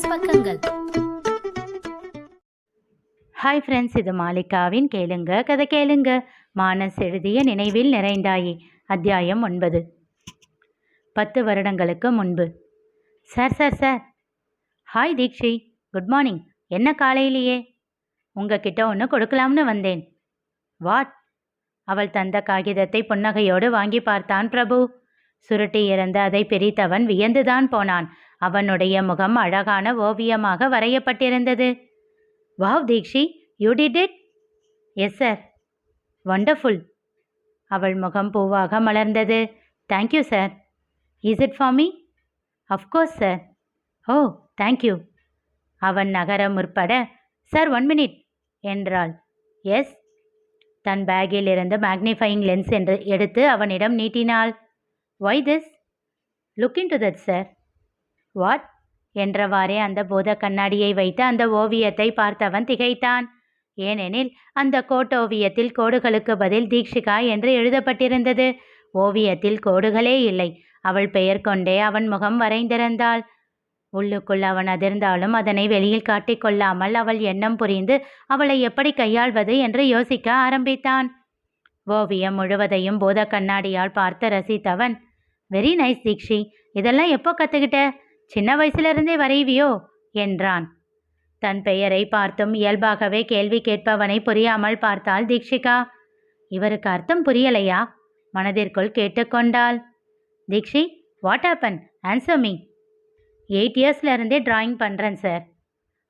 மானஸ் பக்கங்கள். Hi friends இது மாலிகாவின் கேளுங்க கதை கேளுங்க. மானஸ் எழுதிய நினைவில் நிறைந்தாயே. அத்தியாயம் ஒன்பது. பத்து வருடங்களுக்கு முன்பு. Sir sir sir hi Deekshi good morning என்ன காலையிலேயே? உங்ககிட்ட ஒன்று கொடுக்கலாம்னு வந்தேன். வாட் அவள் தந்த காகிதத்தை புன்னகையோடு வாங்கி பார்த்தான் பிரபு. சுருட்டி இறந்த அதை பிரித்தவன் வியந்துதான் போனான். அவனுடைய முகம் அழகான ஓவியமாக வரையப்பட்டிருந்தது. Wow Deekshi you did it? Yes sir. Wonderful. அவள் முகம் பூவாக மலர்ந்தது. Thank you sir. Is it for me? Of course sir. Oh thank you அவன் நகர முற்பட சார் ஒன் மினிட் என்றாள். எஸ். தன் பேக்கில் இருந்து மேக்னிஃபையிங் லென்ஸ் என்று எடுத்து அவனிடம் நீட்டினாள். Why this look into that sir. What என்றவாறே அந்த பூத கண்ணாடியை வைத்து அந்த ஓவியத்தை பார்த்தவன் திகைத்தான். ஏனெனில் அந்த கோட்டோவியத்தில் கோடுகளுக்கு பதில் தீக்ஷிகா என்று எழுதப்பட்டிருந்தது. ஓவியத்தில் கோடுகளே இல்லை. அவள் பெயர் கொண்டே அவன் முகம் வரைந்திருந்தாள். உள்ளுக்குள் அவன் அதிர்ந்தாலும் அதனை வெளியில் காட்டிக்கொள்ளாமல் அவள் எண்ணம் புரிந்து அவளை எப்படி கையாள்வது என்று யோசிக்க ஆரம்பித்தான். ஓவியம் முழுவதையும் பூத கண்ணாடியால் பார்த்து ரசித்தவன் வெரி நைஸ் தீக்ஷி இதெல்லாம் எப்போ கற்றுக்கிட்ட சின்ன வயசிலிருந்தே வரைவியோ? என்றான். தன் பெயரை பார்த்தும் இயல்பாகவே கேள்வி கேட்பவனை புரியாமல் பார்த்தாள் தீக்ஷிகா இவருக்கு அர்த்தம் புரியலையா? மனதிற்குள் கேட்டுக்கொண்டாள். Deekshi what happen answer me eight இயர்ஸ்லேருந்தே drawing பண்ணுறேன் சார்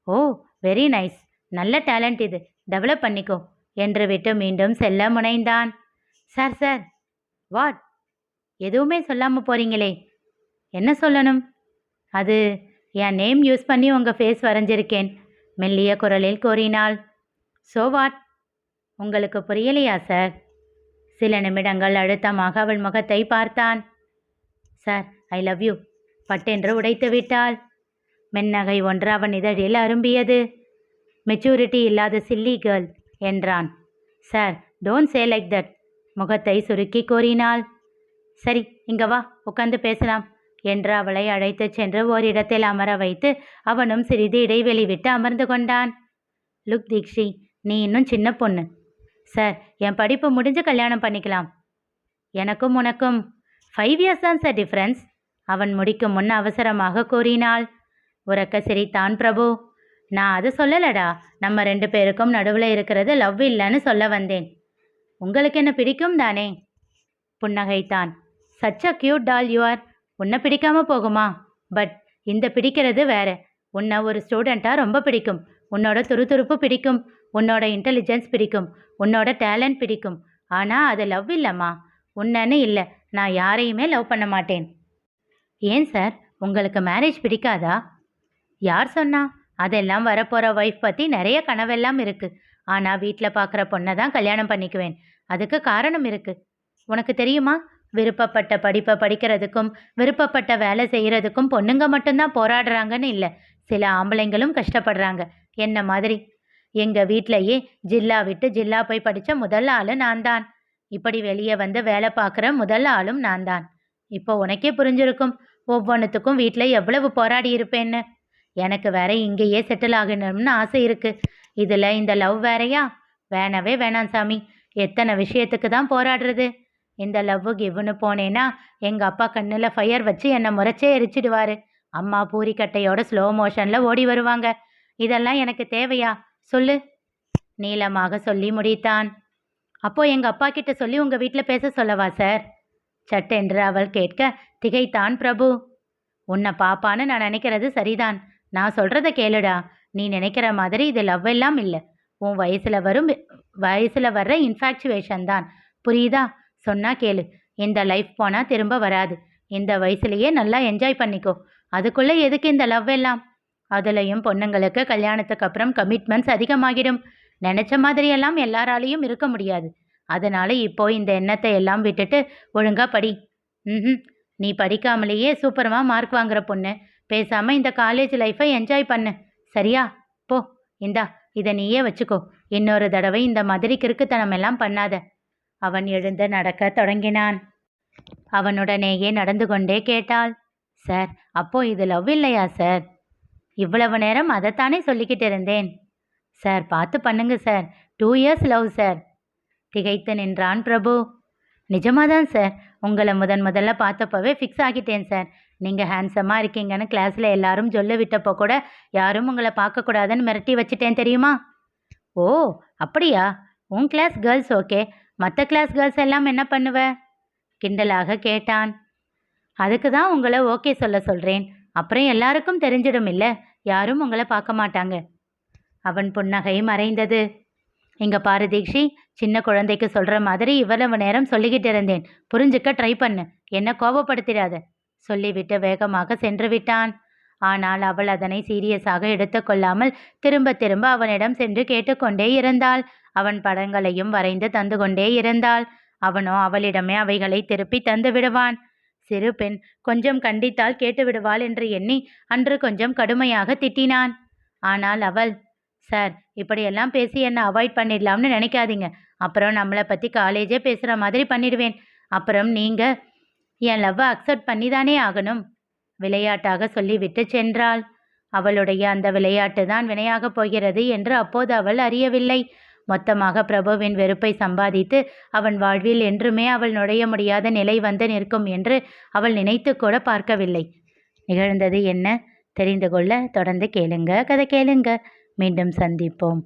ஓ வெரி நைஸ் நல்ல டேலண்ட் இது. டெவலப் பண்ணிக்கோ என்று விட்டு மீண்டும் செல்ல முனைந்தான். சார் சார் வாட் எதுவுமே சொல்லாமல் போறீங்களே. என்ன சொல்லணும்? அது என் நேம் யூஸ் பண்ணி உங்கள் ஃபேஸ் வரைஞ்சிருக்கேன் மெல்லிய குரலில் கூறினாள். ஸோ வாட் உங்களுக்கு புரியலையா சார் சில நிமிடங்கள் அழுத்தமாக அவள் முகத்தை பார்த்தான். சார் ஐ லவ் யூ பட்டென்று உடைத்து விட்டாள். மென்னகை ஒன்று அவன் இதழில் அரும்பியது. மெச்சூரிட்டி இல்லாத சில்லி கேர்ள் என்றான். Sir don't say like that முகத்தை சுருக்கி கூறினாள். சரி இங்க வா உட்காந்து பேசலாம். என்று அவளை அழைத்துச் சென்று ஓரிடத்தில் அமர வைத்து அவனும் சிறிது இடைவெளி விட்டு அமர்ந்து கொண்டான். லுக் தீக்ஷி நீ இன்னும் சின்ன பொண்ணு. சார் என் படிப்பு முடிஞ்சு கல்யாணம் பண்ணிக்கலாம். எனக்கும் உனக்கும். ஃபைவ் இயர்ஸ் தான் சார் டிஃப்ரென்ஸ் அவன் முடிக்கும் முன் அவசரமாக கூறினாள். உறக்க சிரித்தான் பிரபு. நான் அது சொல்லலடா. நம்ம ரெண்டு பேருக்கும் நடுவில் இருக்கிறது லவ் இல்லைன்னு சொல்ல வந்தேன். உங்களுக்கு என்ன பிடிக்கும் தானே? புன்னகைத்தான். Such a cute doll you are உன்னை பிடிக்காம போகுமா? பட் இந்த பிடிக்கிறது வேற. உன்னை ஒரு ஸ்டூடெண்ட்டாக ரொம்ப பிடிக்கும். உன்னோட துருதுருப்பு பிடிக்கும். உன்னோட இன்டெலிஜென்ஸ் பிடிக்கும். உன்னோட டேலண்ட் பிடிக்கும். ஆனால் அது லவ் இல்லைம்மா. உன்னன்னு இல்லை. நான் யாரையுமே லவ் பண்ண மாட்டேன். ஏன் சார்? உங்களுக்கு மேரேஜ் பிடிக்காதா? யார் சொன்னா? அதெல்லாம் வரப்போகிற ஒய்ஃப் பற்றி நிறைய கனவெல்லாம் இருக்குது ஆனால் வீட்டில் பார்க்குற பொண்ணை தான் கல்யாணம் பண்ணிக்குவேன். அதுக்கு காரணம் இருக்குது உனக்கு தெரியுமா? விருப்பப்பட்ட படிப்பை படிக்கிறதுக்கும் விருப்பப்பட்ட வேலை செய்கிறதுக்கும் பொண்ணுங்க மட்டும்தான் போராடுறாங்கன்னு இல்லை. சில ஆம்பளைங்களும் கஷ்டப்படுறாங்க. என்ன மாதிரி? எங்கள் வீட்டிலையே ஜில்லா விட்டு ஜில்லா போய் படித்த முதல் ஆளு நான் தான் இப்படி வெளியே வந்து வேலை பார்க்குற முதல் ஆளும் நான் தான் இப்போ உனக்கே புரிஞ்சிருக்கும் ஒவ்வொன்றுத்துக்கும் வீட்டில் எவ்வளவு போராடி இருப்பேன்னு. எனக்கு வேற இங்கேயே செட்டில் ஆகணும்னு ஆசை இருக்குது இதில் இந்த லவ் வேறையா? வேணவே வேணாம் சாமி. எத்தனை விஷயத்துக்கு தான் போராடுறது? இந்த லவ் கிவ்னு போனேன்னா எங்கள் அப்பா கண்ணில் ஃபயர் வச்சு என்னை முறைச்சே எரிச்சிடுவாரு. அம்மா பூரிக்கட்டையோட ஸ்லோ மோஷனில் ஓடி வருவாங்க. இதெல்லாம் எனக்கு தேவையா? சொல்லு. நீளமாக சொல்லி முடித்தான். அப்போ எங்கள் அப்பா கிட்ட சொல்லி உங்கள் வீட்டில் பேச சொல்லவா சார் சட்டென்று அவள் கேட்க திகைத்தான் பிரபு. உன்னை பாப்பான்னு நான் நினைக்கிறது சரிதான். நான் சொல்கிறத கேளுடா. நீ நினைக்கிற மாதிரி இது லவ் எல்லாம் இல்லை. உன் வயசில் வரும் வயசில் வர்ற இன்ஃபேக்சுவேஷன் தான். புரியுதா? சொன்னா கேளு. இந்த லைஃப் போனால் திரும்ப வராது. இந்த வயசுலயே நல்லா என்ஜாய் பண்ணிக்கோ. அதுக்குள்ளே எதுக்கு இந்த லவ் எல்லாம்? அதுலேயும் பொண்ணுங்களுக்கு கல்யாணத்துக்கு அப்புறம் கமிட்மெண்ட்ஸ் அதிகமாகிடும். நினச்ச மாதிரியெல்லாம் எல்லாராலையும் இருக்க முடியாது. அதனால இப்போ இந்த எண்ணத்தை எல்லாம் விட்டுட்டு ஒழுங்கா படி. ம் நீ படிக்காமலேயே சூப்பரமாக மார்க் வாங்குற பொண்ணு. பேசாமல் இந்த காலேஜ் லைஃப்பை என்ஜாய் பண்ணு. சரியா? போ. இந்தா இதை நீயே வச்சுக்கோ. இன்னொரு தடவை இந்த மாதிரி கிறுக்குத்தனம் எல்லாம் பண்ணாத. அவன் எழுந்து நடக்க தொடங்கினான். அவனுடனேயே நடந்து கொண்டே கேட்டாள் சார் அப்போ இது லவ் இல்லையா சார்? இவ்வளவு நேரம் அதைத்தானே சொல்லிக்கிட்டு இருந்தேன். சார் பார்த்து பண்ணுங்க sir. Two years love sir. திகைத்து நின்றான் பிரபு. நிஜமாதான் சார். உங்களை முதன் முதல்ல பார்த்தப்பவே ஃபிக்ஸ் ஆகிட்டேன் சார். நீங்கள் ஹேண்ட்ஸமாக இருக்கீங்கன்னு கிளாஸில் எல்லாரும் சொல்ல விட்டப்போ கூட யாரும் உங்களை பார்க்கக்கூடாதுன்னு மிரட்டி வச்சுட்டேன் தெரியுமா? ஓ அப்படியா? உன் கிளாஸ் கேர்ள்ஸ் ஓகே மற்ற கிளாஸ் கேர்ள்ஸ் எல்லாம் என்ன பண்ணுவ? கிண்டலாக கேட்டான். அதுக்கு தான் உங்களை ஓகே சொல்ல சொல்கிறேன் அப்புறம் எல்லாருக்கும் தெரிஞ்சிடும் இல்லை. யாரும் உங்களை பார்க்க மாட்டாங்க. அவன் புன்னகை மறைந்தது. இங்க பாரு தீக்ஷி சின்ன குழந்தைக்கு சொல்ற மாதிரி இவ்வளவு நேரம் சொல்லிக்கிட்டு இருந்தேன். புரிஞ்சுக்க ட்ரை பண்ணு. என்ன கோபப்படுத்திடாத சொல்லிவிட்டு வேகமாக சென்று விட்டான். ஆனால் அவள் அதனை சீரியஸாக எடுத்துக்கொள்ளாமல் திரும்ப திரும்ப அவனிடம் சென்று கேட்டுக்கொண்டே இருந்தாள். அவன் படங்களையும் வரைந்து தந்து கொண்டே இருந்தாள். அவனோ அவளிடமே அவைகளை திருப்பி தந்து விடுவான். சிறு பெண் கொஞ்சம் கண்டித்தால் கேட்டு விடுவாள் என்று எண்ணி அன்று கொஞ்சம் கடுமையாக திட்டினான். ஆனால் அவள் சார் இப்படியெல்லாம் பேசி என்னை அவாய்ட் பண்ணிடலாம்னு நினைக்காதீங்க. அப்புறம் நம்மளை பற்றி காலேஜே பேசுகிற மாதிரி பண்ணிடுவேன். அப்புறம் நீங்கள் என் லவ்வை அக்செப்ட் பண்ணி தானே ஆகணும் விளையாட்டாக சொல்லிவிட்டு சென்றாள். அவளுடைய அந்த விளையாட்டு தான் வினையாகப் போகிறது என்று அப்போது அவள் அறியவில்லை. மொத்தமாக பிரபுவின் வெறுப்பை சம்பாதித்து அவன் வாழ்வில் என்றுமே அவள் நுழைய முடியாத நிலை வந்து நிற்கும் என்று அவள் நினைத்து கூட பார்க்கவில்லை. நிகழ்ந்தது என்ன? தெரிந்து கொள்ள தொடர்ந்து கேளுங்க. கதை கேளுங்க. மீண்டும் சந்திப்போம்.